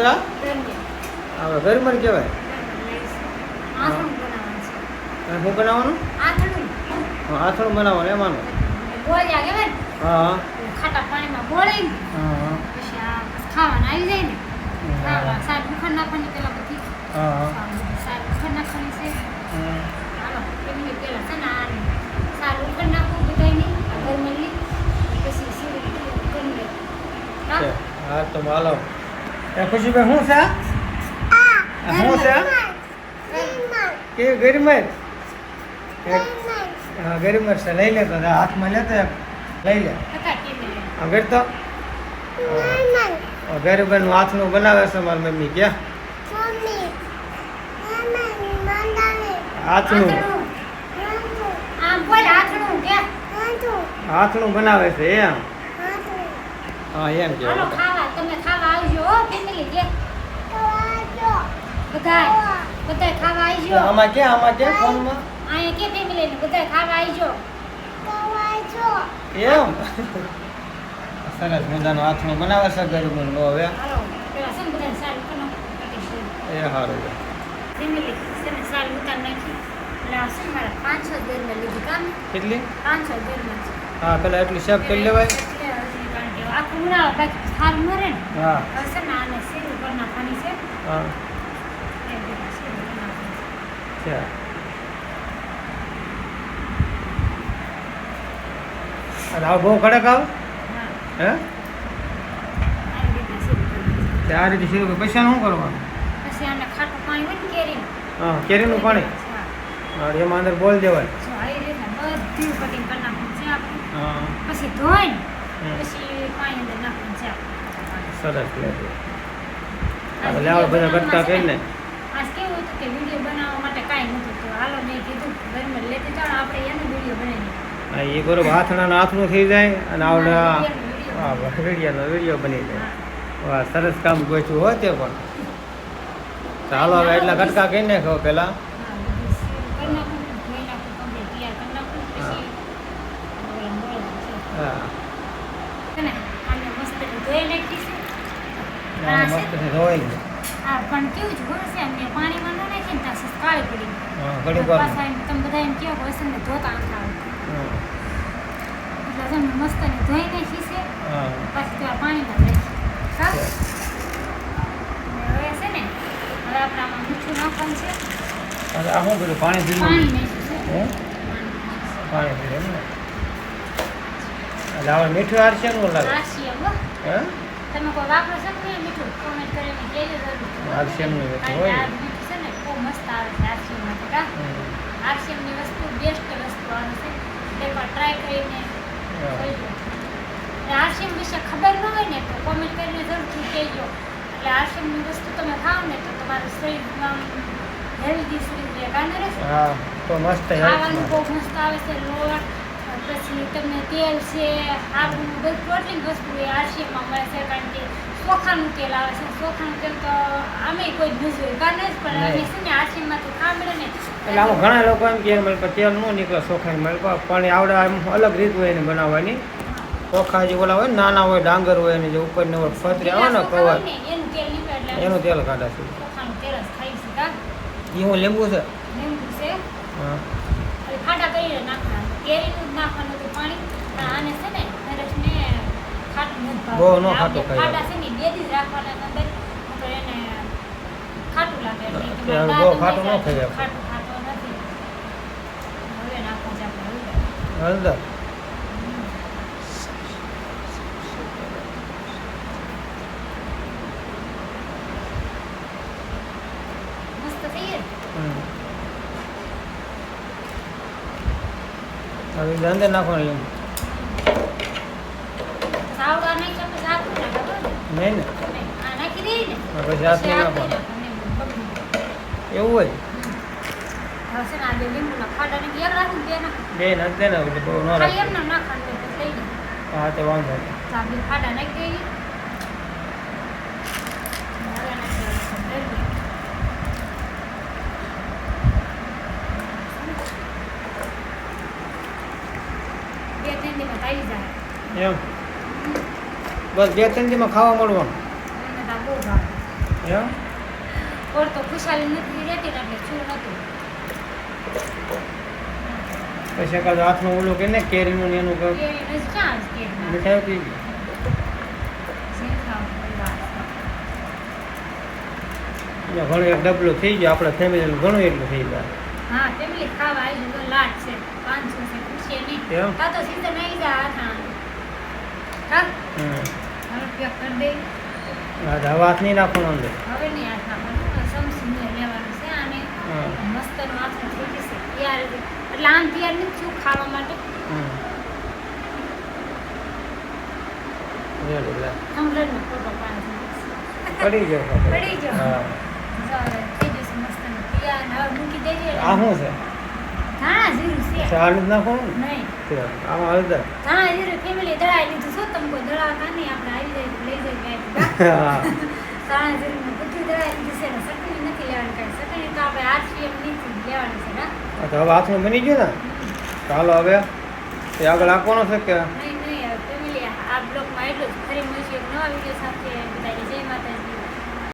આ? હવે ઘરમાં કહેવાય. શું બનાવવાનું? આથણું. બનાવવાનું એમાંનું હા. ખાટા પાણીમાં બોળીને હા. પછી આ ખાવાના આવી જાય ને. ખાવા સાર ઉખડ નાખવાની પેલા બધી. હા સાર નાખવાની છે. હાલો એમની પેલા છે ને આને સાર ઉખડ નાખવું બધાયની આ ઘરમલી પછી હા? તો હાલો. ખુશીભાઈ શું છે? શું છે? કેવી ગરીમત એક હા ગરીમત છે. લઈ લે તો હાથમાં લે તો લઈ લે. અગર તો ગરીબનું હાથનું બનાવે છે મારી મમ્મી ક્યાં? હાથનું. હાથનું. બનાવે છે એમ? હા એમ કે કેવું ખાવા તમે ખાવા આવજો કે ખાવા આવજો આમાં ક્યાં આમાં ફોનમાં? કે ફેમિલી ને બધાય ખાવા આવજો એમ સરસ મજાનો આથણો બનાવે છે ગરીબનું નો હવે. હાલો પેલા છે ને બધાને સારું કનો એ સારું છે. ફેમિલી છે સાલ સારું ઉતાર નાખી. એટલે આ છે ને મારા પાંચ છ દેરમાં લીધી કામ. કેટલી? પાંચ છ દેરમાં હા પેલા એટલું શેક કરી લેવાય. આખું ઉનાળો બાકી સારું મરે ને હા. છે ને આને સીરું કરી નાખવાની છે. હા. સીરું છે. અને આવું બહુ કડક આવ. હા. રીતે સીરું આ રીતે કે પૈસા શું કરવાનું? પછી આને ખાટું પાણી હોય ને કેરી હા કેરીનું પાણી? એમાં અંદર બોલ દેવાય. બધું કટિંગ કરી છે આપણે. પછી હમ. પછી પાણી અંદર નાખવાનું છે સરસ લાગે આપણે લેવા બધા કટકા કરીને આજ કેવું હતું કે વીડિયો બનાવવા માટે કાંઈ નહોતું તો હાલો મેં કીધું ઘરમાં લેતી ચાલો આપણે એનો વીડિયો બનાવીએ. હા એ બરોબર હાથના હાથનું થઈ જાય અને આવડે વિડીયોનો વીડિયો બની જાય. વાહ સરસ કામ ગોચ્યું હોય તે પણ. ચાલો હવે એટલા ઘટકા કહી નાખો પેલા હા, બધું સીરું કરી નાખું, ધોઈ નાખું, complete તૈયાર કરી નાખું, પછી ઓલા મોળા છે. હા છે ને, આને મસ્ત ધોઈ નાખી છે. આને મસ્ત પણ કેવું જ છે મેં પાણીમાં ન નાખીને ત્યાં સુધી પડી હા વાર. એમ તમે બધા એમ કહો કે વસંત ધોતા આંખા એટલે મસ્ત ને ધોઈને શીશે પછી આ પાણીમાં જ રાખી હવે છે ને હવે આપણે મીઠું નાખવાનું છે. હવે આ શું કર્યું? પાણી પીવું પાણી નાખ્યું છે. પાણી પીવું એમ ને? એટલે હવે મીઠું હારશે નું લાગે રાશિ હે? તમે કોઈ વાપરો છો કે મીઠું? કોમેન્ટ કરીને કહેજો જરૂર. આરસીએમનું કારણ હોય આ મીઠું છે ને બહુ મસ્ત આવે છે આરસીએમ તો કા. આરસીએમની વસ્તુ બેસ્ટ વસ્તુ આવે છે. એકવાર ટ્રાય કરીને. આરસીએમ વિશે ખબર ન હોય ને તો કોમેન્ટ કરીને જરૂરથી કહેજો. એટલે આરસીએમની વસ્તુ તમે ખાઓ ને તો તમારું શરીરમાં હેલ્ધી શરીર રહે કાને રહેશે. હા તો મસ્ત ખાવાનું હેલ્થ બહુ મસ્ત આવે છે લોટ પછી તમને તેલ છે આવું બધું પ્રોટીન વસ્તુ એ આરસીએમમાં મળે છે કારણ કે ચોખાનું તેલ આવે છે. ચોખાનું તેલ તો અમે કોઈ જ નથી કારણ જ પણ અમે. છે ને આરસીએમમાંથી ખાવા મળે ને. એટલે આમાં ઘણા લોકો એમ કે મળે તેલ ન નીકળે ચોખાની મળે પણ આવડે આમ અલગ રીત હોય એને બનાવવાની. ચોખા જે ઓલા હોય નાના હોય ડાંગર હોય અને જે ઉપર ને ફતરી આવે ને કવર એનું તેલ કાઢે છે. એ હું લીંબુ છે? લીંબુ છે. હા. ખાટા કરીને નાખવાનું. કેરીનું જ નાખવાનું હતું પાણી. પણ આને છે ને નરેશને ખાટું નથી ભાવતું. બહુ ન ખાટું ખાઈ ખાટા છે ને બે દી રાખવાના અંદર. નકર એને ખાટું લાગે એટલે હવે બહુ ખાટું ન અંદર ખાટું ખાટું નથી. હવે નાખવું છે આપણે હળદર. હળદર મસ્ત થઈ ગયું હવે અંદર નાખવાનું નહીં ને? ને પછી હાથ નહીં નાખવાનું. એવું હોય? ને બે લીંબુના ખાડા ને એક રાખું ને બે નાખું નથી દેને બહુ ન રાખે. હા તે વાંધો નહીં તો આ બે ખાડા નાખી દઈએ હવે નાખી દઈએ. બે ત્રણ દિવસ આવી જાય એમ? બસ બે ત્રણ દીમાં ખાવા મળવાનું. એમ? ઓર તો ખુશાલી નથી રહેતી એટલે શું નતું પછી એકાદ હાથનું ઓલું કે ને કેરીનું ને એનું. મીઠાઈ પી ગઈ ઘણું એક ડબલું થઈ ગયું. આપણા ફેમિલી ઘણું એટલું થઈ ગયું હા ફેમિલી ખાવા આવી લાટ છે. પાંચસો છે. નહીં એમ? કા તો સીધા નહીં જા હાથા કા હમ. હવે પેક કરી દઈ હા તો હવે હાથ નહીં નાખવાનો અંદર. હવે નહીં હાથ નાખવાનું સમસી લેવાનું છે અને હા મસ્તનો હાથ થઈ જશે તૈયાર એટલે આમ તૈયાર નથી થયું ખાવા માટે. હમ. રેડી લે. કમ્પ્લેટનો ફોટો પાડી. પડી ગયો પડી ગયો. હા. થઈ જશે મસ્તનો. તૈયાર હવે મૂકી દેજે. આ શું છે? હા જીરું છે. જ નહીં. છે. આમાં જીરું ફેમિલી દળાઈ લીધું શું તમે કોઈ દળાવતા આપણે આવી જાય લઈ જાય. હા. જીરું બધું દળાઈ લીધું છે નથી લેવાની કાંઈ. ચટણી તો આપણે આરસીએમ નીચે લેવાની છે હા, તો હવે હાથનું બની ગયું ને? ચાલો હવે એ આગળ આપવાનો છે કે? નહીં નહીં ફેમિલી આ બ્લોગમાં એટલું જ ફરી મળીશું એક નવા વીડિયો સાથે.